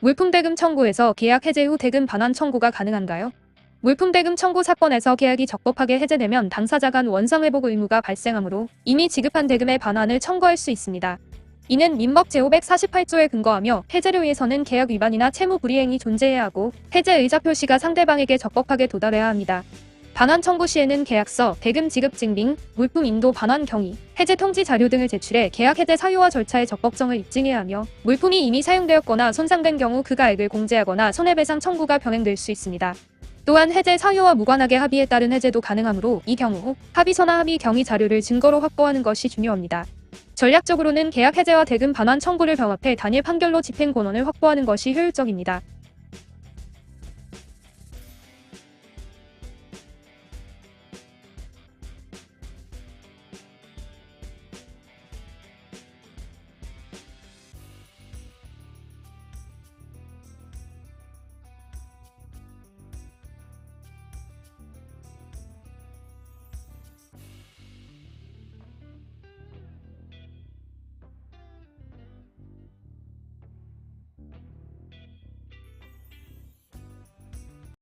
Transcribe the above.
물품 대금 청구에서 계약 해제 후 대금 반환 청구가 가능한가요? 물품 대금 청구 사건에서 계약이 적법하게 해제되면 당사자 간 원상 회복 의무가 발생하므로 이미 지급한 대금의 반환을 청구할 수 있습니다. 이는 민법 제548조에 근거하며 해제료에서는 계약 위반이나 채무 불이행이 존재해야 하고 해제 의사 표시가 상대방에게 적법하게 도달해야 합니다. 반환 청구 시에는 계약서, 대금 지급 증빙, 물품 인도 반환 경위, 해제 통지 자료 등을 제출해 계약 해제 사유와 절차의 적법성을 입증해야 하며 물품이 이미 사용되었거나 손상된 경우 그 가액을 공제하거나 손해배상 청구가 병행될 수 있습니다. 또한 해제 사유와 무관하게 합의에 따른 해제도 가능하므로 이 경우 합의서나 합의 경위 자료를 증거로 확보하는 것이 중요합니다. 전략적으로는 계약 해제와 대금 반환 청구를 병합해 단일 판결로 집행 권한을 확보하는 것이 효율적입니다.